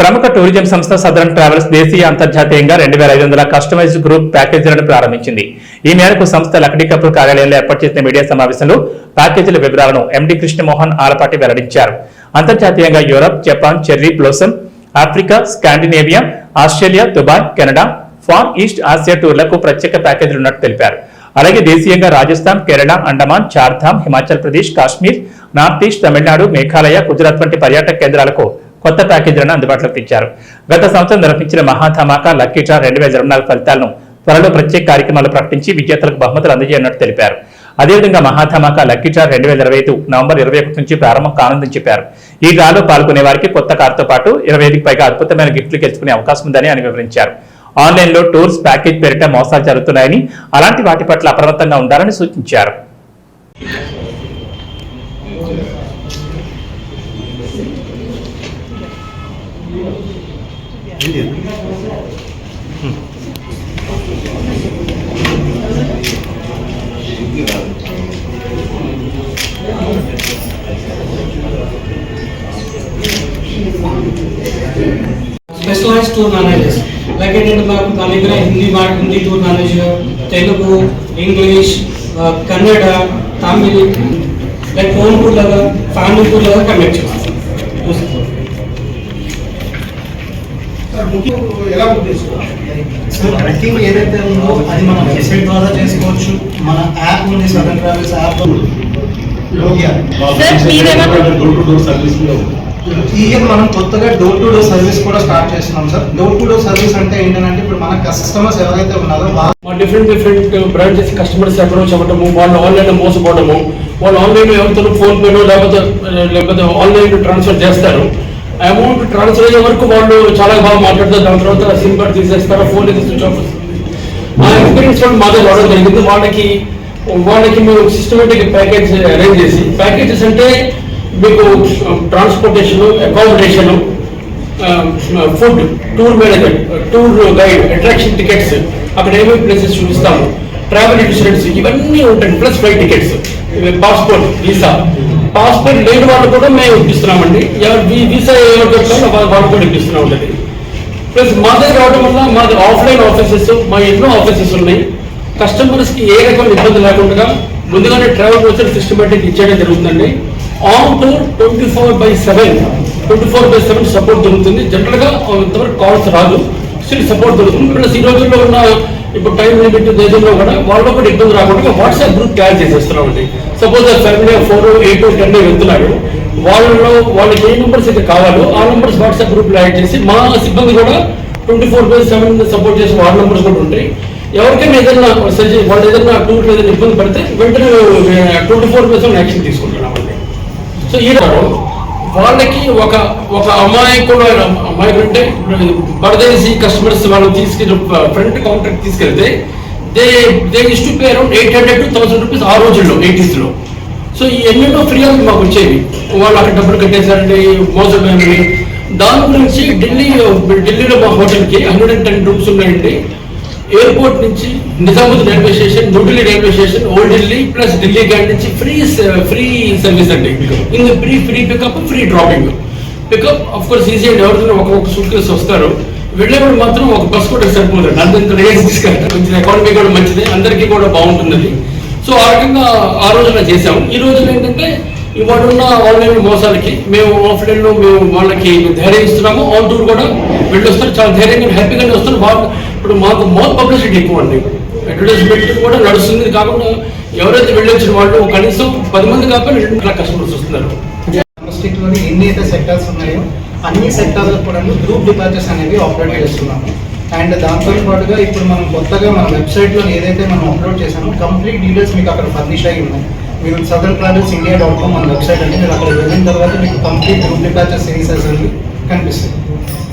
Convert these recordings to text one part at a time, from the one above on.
ప్రముఖ టూరిజం సంస్థ southern travels దేశీయ అంతర్జాతీయంగా రెండు వేల ఐదు వందల కస్టమైజ్డ్ గ్రూప్ ప్యాకేజీలను ప్రారంభించింది. ఈ మేరకు సంస్థ లక్డీకపూర్ కార్యాలయంలో ఏర్పాటు చేసిన మీడియా సమావేశంలో ప్యాకేజీల వివరాలను ఎండి కృష్ణమోహన్ ఆలపాటి వెల్లడించారు. అంతర్జాతీయంగా Europe Japan cherry blossom Africa Scandinavia Australia Dubai Canada far east Asia టూర్లకు ప్రత్యేక ప్యాకేజీలు ఉన్నట్టు తెలిపారు. అలాగే దేశీయంగా రాజస్థాన్ కేరళ అండమాన్ చార్ధామ్ హిమాచల్ ప్రదేశ్ కాశ్మీర్ నార్త్ ఈస్ట్ తమిళనాడు మేఘాలయ గుజరాత్ వంటి పర్యాటక కేంద్రాలకు కొత్త ప్యాకేజీలను అందుబాటులోకి తెచ్చారు. గత సంవత్సరం నిర్వహించిన మహాధమాకా లక్కీ డ్రా రెండు వేల ఇరవై నాలుగు ఫలితాలను త్వరలో ప్రత్యేక కార్యక్రమాలు ప్రకటించి విజేతలకు బహుమతులు అందజేయనున్నట్టు తెలిపారు. అదేవిధంగా మహాధమాకా లక్కీ డ్రా రెండు వేల ఇరవై ఐదు నవంబర్ ఇరవై ఒకటి నుంచి ప్రారంభం కానుందని చెప్పారు. ఈ డ్రాలో పాల్గొనే వారికి కొత్త కారుతో పాటు ఇరవై ఐదుకి పైగా అద్భుతమైన గిఫ్ట్లు గెలుచుకునే అవకాశం ఉందని ఆయన వివరించారు. ఆన్లైన్లో టూర్స్ ప్యాకేజ్ పేరిట మోసాలు జరుగుతున్నాయని అలాంటి వాటి పట్ల అప్రమత్తంగా ఉండాలని సూచించారు. స్పెషలైజ్ టూర్ మేనేజర్స్ లైక్ ఏంటంటే మాకు మా దగ్గర హిందీ మా Hindi tour manager Telugu English ఆ, Kannada Tamil like home tour లాగా ఫ్యామిలీ ఎలా బుకింగ్ ఏదైతే ఉందో అది మనం వెబ్సైట్ ద్వారా చేసుకోవచ్చు. మన యాప్ ఉంది సదన్ ట్రావెల్స్ యాప్ ఈ ఇయర్ మనం కొత్తగా డోర్ టు డోర్ సర్వీస్ కూడా స్టార్ట్ చేస్తున్నాం sir door to door service అంటే ఏంటంటే ఇప్పుడు మన కస్టమర్స్ ఎవరైతే ఉన్నారో వాళ్ళు మా different different branches customers approach అవ్వటము వాళ్ళు ఆన్లైన్ మోసపోవడము వాళ్ళు ఆన్లైన్ ఎవరితో ఫోన్ పేలో లేకపోతే లేకపోతే ఆన్లైన్ ట్రాన్స్ఫర్ చేస్తారు. అమౌంట్ ట్రాన్స్ఫర్ అయ్యే వరకు వాళ్ళు చాలా బాగా మాట్లాడతారు. దాని తర్వాత సిమ్ కార్డ్ తీసేస్తారు ఫోన్ స్విచ్ ఆఫ్ మా ఎక్స్పీరియన్స్ వాళ్ళు మా దగ్గర రావడం జరిగింది. వాళ్ళకి వాళ్ళకి మేము సిస్టమేటిక్ ప్యాకేజ్ అరేంజ్ చేసి ప్యాకేజెస్ అంటే మీకు transportation accommodation food tour management tour guide attraction tickets అక్కడ ఏమేమి ప్లేసెస్ చూపిస్తాము ట్రావెల్ ఇన్సూరెన్స్ ఇవన్నీ ఉంటాయి. Plus flight tickets passport visa passport లేని వాళ్ళు కూడా మేము ఇప్పిస్తున్నామండి. వీసా ఎవరికి చెప్తారో వాళ్ళు కూడా ఇప్పిస్తున్నాం ఉంటుంది ప్లస్ మా దగ్గర రావడం వల్ల మాది ఆఫ్లైన్ ఆఫీసెస్ మా ఎన్నో ఆఫీసెస్ ఉన్నాయి. కస్టమర్స్కి ఏ రకమైన ఇబ్బంది లేకుండా ముందుగానే ట్రావెల్ వోచర్ సిస్టమేటిక్ ఇచ్చేయడం జరుగుతుందండి. On tour twenty four by seven twenty four by seven support దొరుకుతుంది. జనరల్గా ఇంతవరకు కాల్స్ రాదు. స్టిల్ సపోర్ట్ దొరుకుతుంది. ప్లస్ ఈ రోజుల్లో ఉన్న ఇప్పుడు టైం లిమిట్ దేశంలో కూడా వాళ్ళు కూడా ఇబ్బంది రాకుండా వాట్సాప్ గ్రూప్ తయారు చేసేస్తున్నామండి. Suppose family four eight ten వెళ్తున్నారు వాళ్ళలో వాళ్ళకి ఏ నెంబర్స్ అయితే కావాలో ఆ నెంబర్స్ వాట్సాప్ గ్రూప్లో యాడ్ చేసి మా సిబ్బంది కూడా twenty four by seven support చేసే వాళ్ళ నెంబర్స్ కూడా ఉంటాయి. ఎవరికైనా ఏదైనా సజెస్ట్ వాళ్ళు ఏదైనా టూర్ ఏదైనా ఇబ్బంది పడితే వెంటనే twenty four by seven action తీసుకుంటున్నామండి. So ఈ వాళ్ళకి ఒక ఒక అమాయకుడు అమాయకుడు అంటే పరదేశీ కస్టమర్స్ వాళ్ళు తీసుకెళ్ళి ఫ్రంట్ కాంట్రాక్ట్ తీసుకెళ్తే they they is to pay around eight hundred to thousand rupees ఆ రోజుల్లో ఎయిటీస్లో సో ఈ ఎన్నెన్నో ఫిర్యాదులు మాకు వచ్చేవి. వాళ్ళు అక్కడ డబ్బులు కట్టేశారండి మోసపోయామని. దాని గురించి ఢిల్లీ ఢిల్లీలో మా హోటల్కి హండ్రెడ్ అండ్ టెన్ రూమ్స్ ఉన్నాయండి. ఎయిర్పోర్ట్ నుంచి Nizamuddin railway station New Delhi railway station old Delhi plus Delhi gate నుంచి ఫ్రీ ఫ్రీ సర్వీస్ అండి. ఇంక free free pickup free dropping pickup of course easy and. ఎవరితో ఒక్కొక్క సూట్ కేసు వస్తారు. వెళ్ళేప్పుడు మాత్రం ఒక బస్ కూడా సరిపోతుంది అందరితో రేట్ తీసుకెళ్తారు కొంచెం ఎకానమీ కూడా మంచిది అందరికీ కూడా బాగుంటుంది సో ఆ రకంగా ఆ రోజున చేసాము ఈ రోజున ఏంటంటే ఇవాళ ఉన్న ఆన్లైన్ మోసాలకి మేము ఆఫ్లైన్లో మేము వాళ్ళకి ధైర్యం ఇస్తున్నాము. ఆన్ టూర్ కూడా వెళ్ళొస్తారు. చాలా ధైర్యంగా హ్యాపీగానే వస్తారు. బాగా ఇప్పుడు మాకు మోర్ పబ్లిసిటీ ఎక్కువ అండి. అడ్వర్టైజ్మెంట్ కూడా నడుస్తుంది కాకుండా ఎవరైతే వెళ్ళొచ్చిన వాళ్ళు కనీసం పది మంది కాకపోయినా రెండు లక్షల కస్టమర్స్ వస్తున్నారు. ఎన్ని అయితే సెక్టార్స్ ఉన్నాయో అన్ని సెక్టార్లకు కూడా గ్రూప్ డిపార్చర్స్ అనేవి ఆపరేట్ చేస్తున్నాము. అండ్ దాంతో పాటుగా ఇప్పుడు మనం కొత్తగా మన వెబ్సైట్లో ఏదైతే మనం అప్లోడ్ చేసామో కంప్లీట్ డీటెయిల్స్ మీకు అక్కడ ఫర్నిష్ అయి ఉన్నాయి. మీరు Sadar travels India dot com మన వెబ్సైట్ అంటే మీరు అక్కడ వెళ్ళిన తర్వాత మీకు కంప్లీట్ గ్రూప్ డిపార్చర్ సర్వీసెస్ అనేవి కనిపిస్తాయి.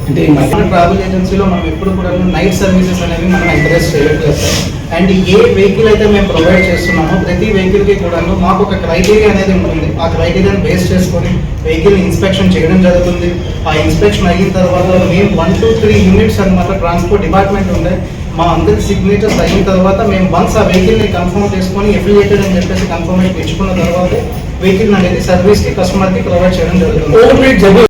అంటే ఈ ట్రావెల్ ఏజెన్సీలో మనం ఎప్పుడు కూడా నైట్ సర్వీసెస్ అనేవి మనం ఎంకరేజ్ చేయట్లేదు సార్ అండ్ ఏ వెహికల్ అయితే మేము ప్రొవైడ్ చేస్తున్నామో ప్రతి వెహికల్కి కూడా మాకు ఒక క్రైటీరియా అనేది ఉంటుంది. ఆ క్రైటీరియాని బేస్ చేసుకొని వెహికల్ ఇన్స్పెక్షన్ చేయడం జరుగుతుంది. ఆ ఇన్స్పెక్షన్ అయిన తర్వాత మేము వన్ టూ త్రీ యూనిట్స్ అనమాట ట్రాన్స్పోర్ట్ డిపార్ట్మెంట్ ఉండే. మా అందరి సిగ్నేచర్స్ అయిన తర్వాత మేము వన్స్ ఆ వెహికల్ని కన్ఫర్మ్ చేసుకొని ఎఫిలియేటెడ్ అని చెప్పేసి కన్ఫర్మేషన్ ఇచ్చుకున్న తర్వాత వెహికల్ అనేది సర్వీస్కి కస్టమర్కి ప్రొవైడ్ చేయడం జరుగుతుంది.